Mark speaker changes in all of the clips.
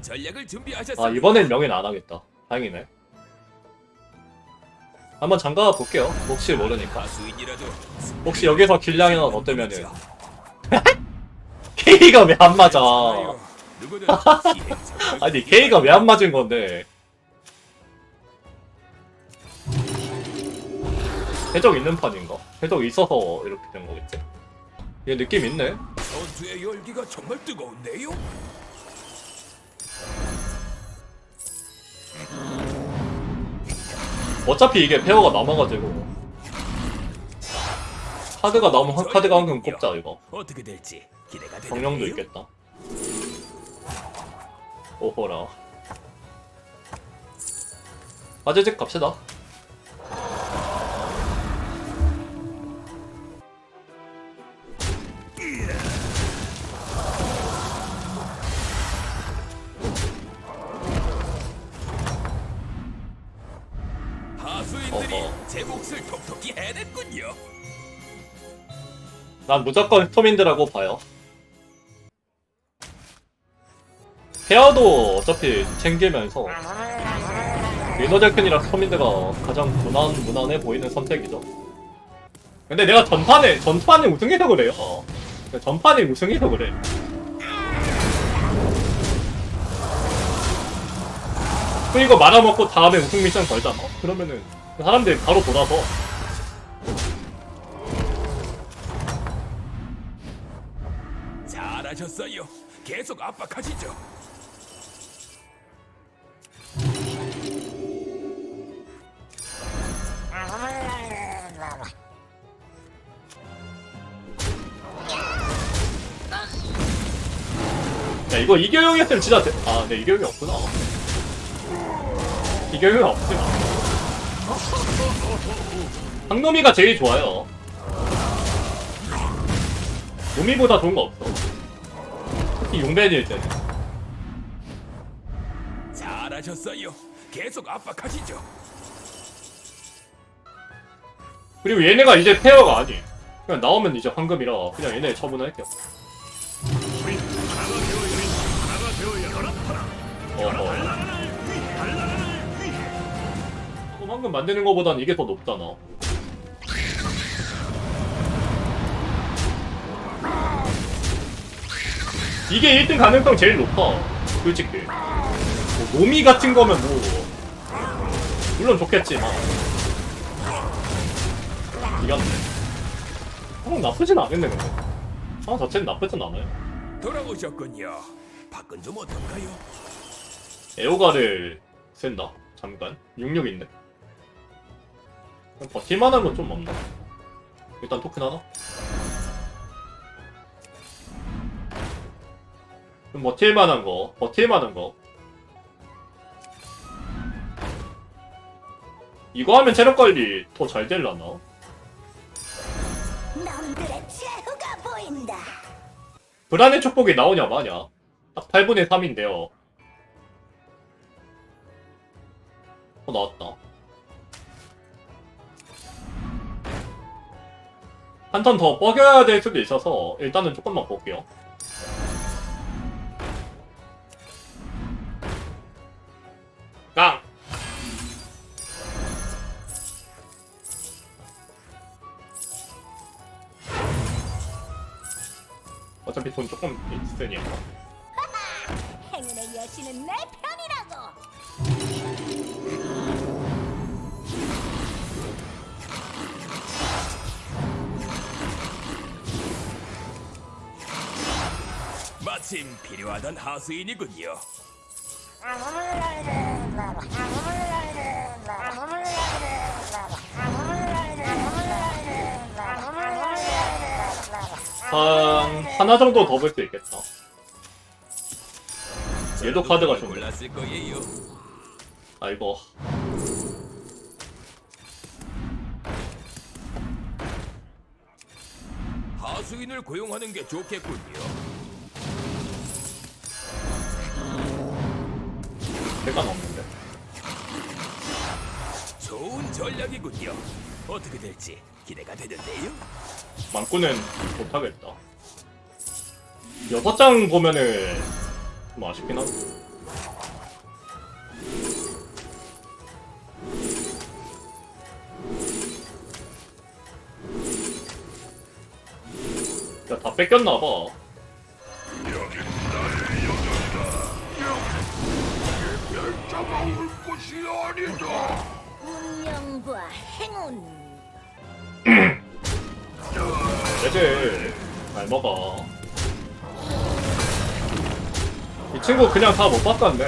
Speaker 1: 어떤 전략을 준비하셨습니까?
Speaker 2: 아 이번엔 명예는 안 하겠다. 다행이네. 한번 잠가 볼게요. 혹시 모르니까.
Speaker 1: 가수인이라도
Speaker 2: 혹시 여기서 길냥이나 어떠면은 K가 왜 안 맞아?
Speaker 1: 누구든
Speaker 2: 아니 K가 왜 안 맞은 건데? 해적 있는 판인가? 해적 있어서 이렇게 된 거겠지? 얘 느낌 있네.
Speaker 1: 전투의 열기가 정말 뜨거운데요?
Speaker 2: 어차피 이게 페어가 남아가지고 카드가 남은 한 카드가 한금 꼽자 이거.
Speaker 1: 어떻게 될지 기대가 되는데요.
Speaker 2: 정령도 있겠다. 오호라. 아재직 갑시다.
Speaker 1: 제 몫을 톡톡히 해냈군요.
Speaker 2: 난 무조건 스톰인드라고 봐요. 페어도 어차피 챙기면서 위너제큰이랑 스톰인드가 가장 무난, 무난해 보이는 선택이죠. 근데 내가 전판에, 전판에 우승해서 그래요. 전판에 우승해서 그래. 그리고 말아먹고 다음에 우승 미션 걸잖아. 그러면은 그 사람들이 바로 돌아서
Speaker 1: 잘하셨어요. 계속 압박하시죠.
Speaker 2: 야 이거 이겨용이었으면 진짜 대... 아, 네 이겨용이 없구나. 이겨용이 없구나. 상놈이가 제일 좋아요. 노미보다 좋은 거 없어. 특히 용벤일 때는.
Speaker 1: 잘하셨어요. 계속 압박하시죠.
Speaker 2: 그리고 얘네가 이제 페어가 아니. 그냥 나오면 이제 황금이라 그냥 얘네 처분할게요. 황금 만드는 거보단 이게 더 높잖아. 이게 1등 가능성 제일 높아. 솔직히. 뭐 노미 같은 거면 뭐 물론 좋겠지만 이겼네. 형 나쁘진 않겠네 근데. 상황 자체는 나쁘진 않아요.
Speaker 1: 돌아오셨군요. 밖은 좀 어떤가요?
Speaker 2: 에오가를 쓴다. 잠깐. 66인데. 버틸만한 건좀 없나? 일단 토큰 하나? 좀 버틸만 한 거. 버틸만 한 거. 이거 하면 체력 관리 더 잘 될라나?
Speaker 3: 놈들의 최후가 보인다.
Speaker 2: 불안의 축복이 나오냐 마냐? 딱 8분의 3인데요. 어, 나왔다. 한 턴 더 뻐겨야 될 수도 있어서 일단은 조금만 볼게요. 깡! 어차피 돈 조금 있으니까.
Speaker 3: 행운의 여신은 내 편이라고.
Speaker 1: 마침 필요하던 하수인이군요.
Speaker 2: 한 하나 정도 더 볼 수 있겠다. 얘도 카드가
Speaker 1: 누굴
Speaker 2: 좋네.
Speaker 1: 골랐을 거예요.
Speaker 2: 아이고.
Speaker 1: 하수인을 고용하는 게 좋겠군요.
Speaker 2: 대가 없는데.
Speaker 1: 좋은 전략이군요. 어떻게 될지 기대가 되는데요.
Speaker 2: 많고는 못하겠다. 여섯 장 보면은 좀 아쉽긴 한데. 야, 다 뺏겼나봐.
Speaker 3: 운명과 행운.
Speaker 2: 애들 잘 먹어. 이 친구 그냥 다 못 바꿨네.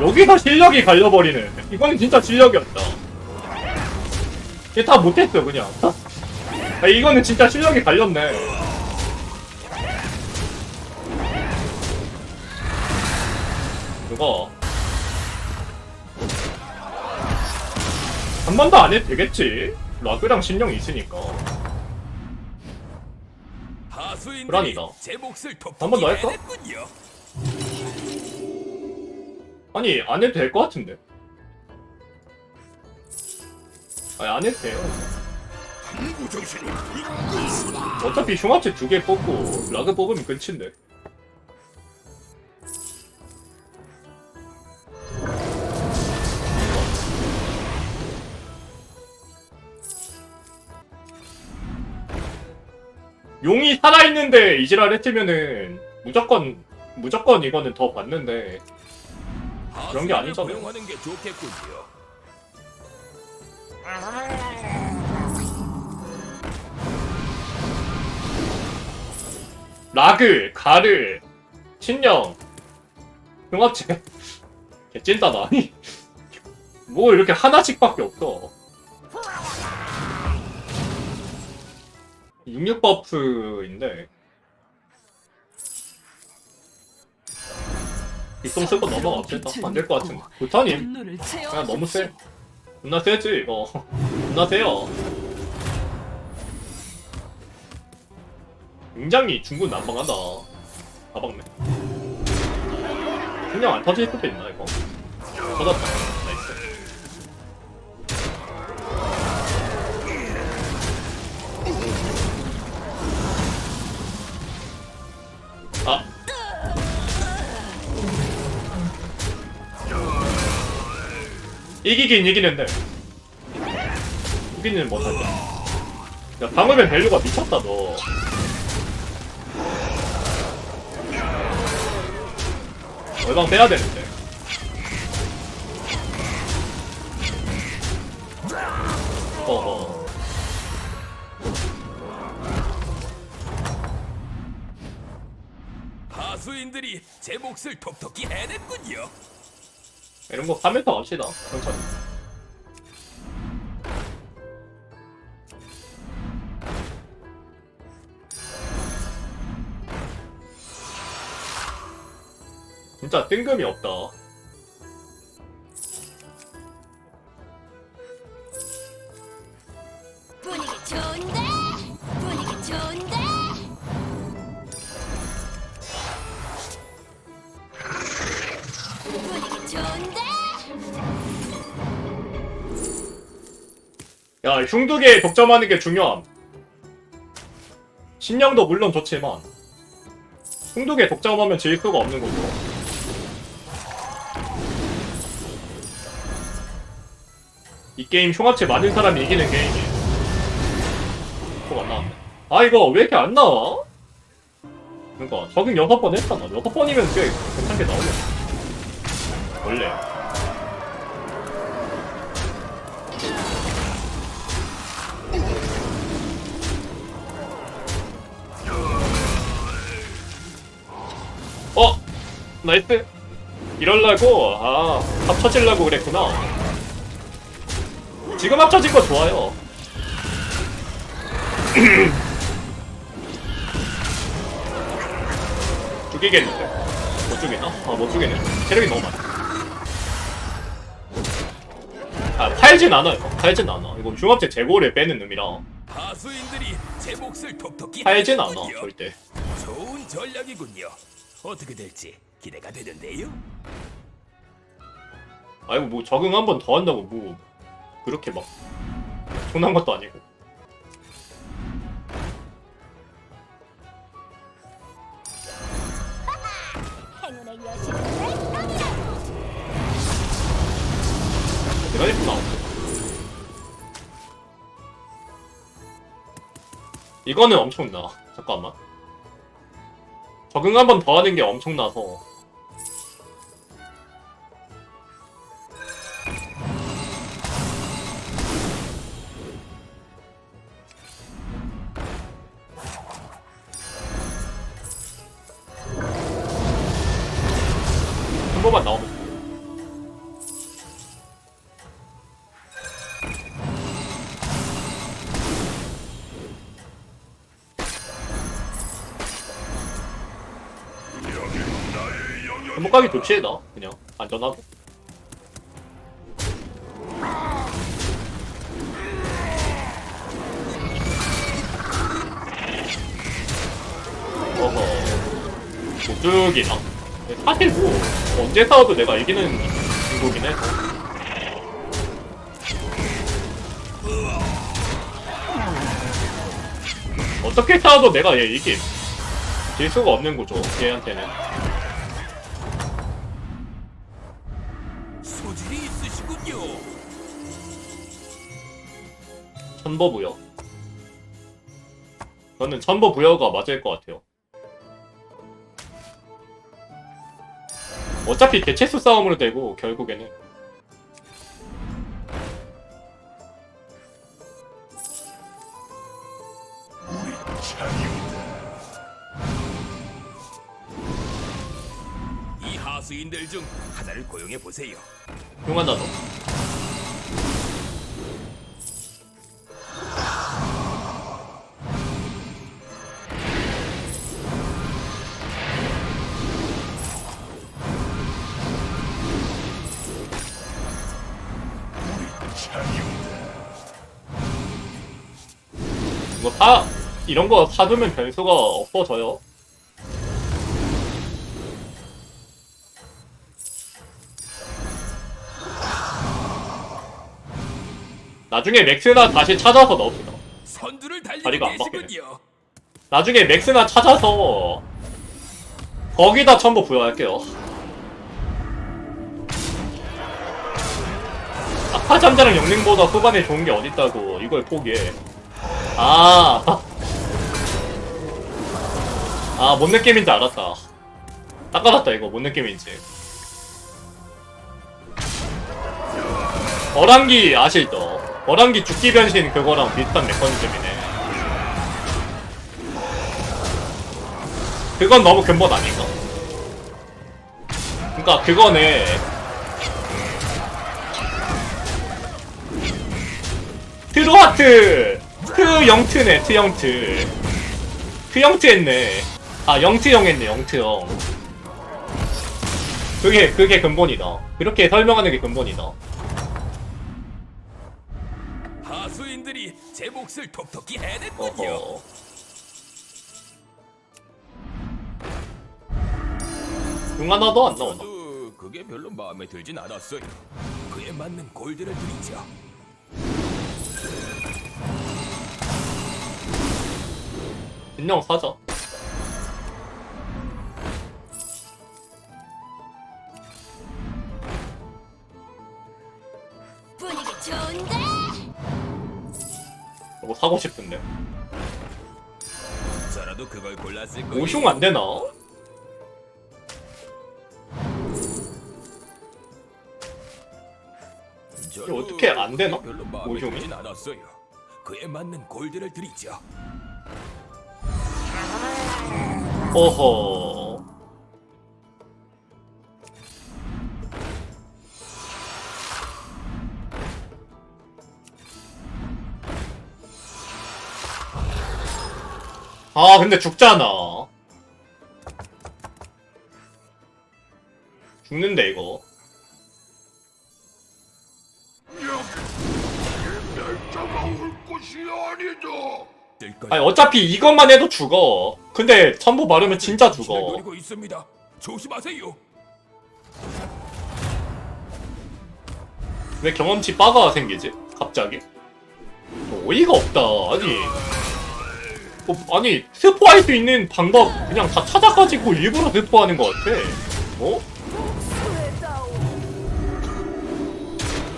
Speaker 2: 여기서 실력이 갈려버리네. 이건 진짜 실력이었다. 얘 다 못했어 그냥. 아, 이거는 진짜 실력이 갈렸네. 번도 안 해도 되겠지? 라그랑 신령이 있으니까. 불안이다. 한번
Speaker 1: 톡톡히
Speaker 2: 더 할까? 아니 안 해도 될 것 같은데. 아니 안 해도 돼요. 어차피 흉합체 두 개 뽑고 라그 뽑으면 끝인데. 용이 살아있는데 이지랄 했으면은 무조건 무조건 이거는 더 받는데 그런 게 아니잖아요.
Speaker 1: 고용하는 게 좋겠군요.
Speaker 2: 라그, 가르, 신령, 흉합체. 개찐따다, 아니. 뭐 이렇게 하나씩밖에 없어. 66 버프인데. 빗동 쓰고 넘어갑시다. 안될 것 같은데. 부타님, 그냥 너무 세. 존나 세지, 이거. 존나 세요. 굉장히 중군 난방하다. 가방네. 그냥 안 터질 수도 있나, 이거? 터졌다. 이기긴 이기는데. 이기는 못하지. 야, 방어면 밸류가 미쳤다, 너. 얼방 빼야 되는데. 어허.
Speaker 1: 하수인들이 제 몫을 톡톡히 해냈군요.
Speaker 2: 이런 거 하면서 갑시다. 천천히. 진짜 뜬금이 없다.
Speaker 3: 분위기 좋은데?
Speaker 2: 야, 흉두개 독점하는 게 중요함. 신령도 물론 좋지만, 흉두개 독점하면 질 수가 없는 거고. 이 게임 흉합체 많은 사람이 이기는 게임이에요. 또안 나왔네. 아, 이거 왜 이렇게 안 나와? 그러니까, 적응 여섯 번 했잖아. 여섯 번이면 꽤 괜찮게 나오네. 원래. 나이스. 이럴라고? 아 합쳐지려고 그랬구나. 지금 합쳐진 거 좋아요. 죽이겠는데? 못 죽이나? 아못 죽이네. 체력이 너무 많아. 아 팔진 않아요 팔진 않아. 이거 흉합체 재고를 빼는 의미라.
Speaker 1: 하수인들이 제 몫을 톡톡히
Speaker 2: 팔진 않아. 절대.
Speaker 1: 좋은 전략이군요. 어떻게 될지 기대가 되는데요.
Speaker 2: 아이고 뭐 적응 한 번 더 한다고 뭐 그렇게 막 손한 것도 아니고
Speaker 3: 행운의 여신은 내 편이라고.
Speaker 2: 대단했구나 이거는 엄청나. 잠깐만. 적응 한 번 더 하는 게 엄청나서. 가기 좋지 나 그냥. 안전하고. 어허. 우뚝이나 사실 뭐 언제 싸워도 내가 이기는 중국이긴 해 어떻게 싸워도 내가 얘 이김 질 수가 없는 거죠 얘한테는 천보부여. 저는 천보부여가 맞을 것 같아요. 어차피 개체수 싸움으로 되고 결국에는
Speaker 1: 이 하수인들 중 하나를 고용해 보세요.
Speaker 2: 흉하다 너. 사 이런 거 사두면 변수가 없어져요. 나중에 맥스나 다시 찾아서 넣읍시다.
Speaker 1: 선두를 달리고
Speaker 2: 다리가 안 박히네.
Speaker 1: 계시군요.
Speaker 2: 나중에 맥스나 찾아서 거기다 첨부 부여할게요. 아파 잠자랑 영능보다 후반에 좋은 게 어딨다고 이걸 포기해. 아, 아, 뭔 느낌인지 알았다. 딱 알았다 이거 뭔 느낌인지. 어랑기 아실죠? 어랑기 죽기 변신 그거랑 비슷한 메커니즘이네. 그건 너무 근본 아닌가? 그니까 그거네 트로하트 트영트네 트 영트. 트 영트 했네. 아 영트 형 했네 영트 형. 그게 그게 근본이다. 그렇게 설명하는 게 근본이다.
Speaker 1: 하수인들이 제 몫을 톡톡히 해냈군요.
Speaker 2: 어허. 용 하나도 안
Speaker 1: 저도 그게 별로 마음에 들진 않았어요. 그에 맞는 골드를 드리죠.
Speaker 2: 인형 사자
Speaker 3: 분위기 좋은데?
Speaker 2: 이거 사고 싶은데
Speaker 1: 저라도 그걸 골랐을 거예요.
Speaker 2: 오숑 안 되나? 어떻게 안 되나?
Speaker 1: 별로 마음에
Speaker 2: 오숑이?
Speaker 1: 들진 않았어요. 그에 맞는 골드를 드리죠.
Speaker 2: 어허. 아, 근데 죽잖아. 죽는데, 이거.
Speaker 4: 아니,
Speaker 2: 어차피 이것만 해도 죽어. 근데 천보 바르면 진짜 죽어.
Speaker 1: 노리고 있습니다. 조심하세요.
Speaker 2: 왜 경험치 바가 생기지? 갑자기? 어이가 없다. 아니. 어, 아니, 스포할 수 있는 방법 그냥 다 찾아가지고 일부러 스포하는 것 같아. 어?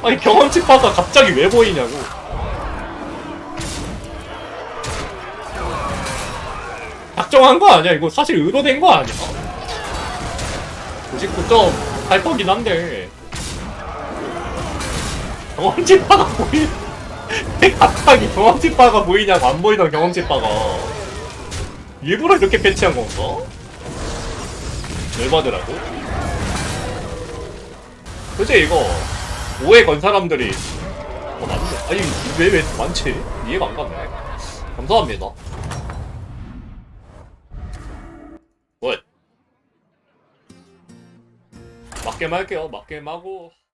Speaker 2: 아니, 경험치 바가 갑자기 왜 보이냐고. 작정한 거 아니야? 이거 사실 의도된 거 아니야? 99.8%긴 한데 경험치 바가 보이 왜 갑자기 경험치 바가 보이냐고 안 보이던 경험치 바가 일부러 이렇게 패치한 건가? 열받으라고? 도대체 이거 오해 건 사람들이 어 맞네 아니 왜왜 많지? 이해가 안 가네 감사합니다 맞게임 할게요. 맞게임 하고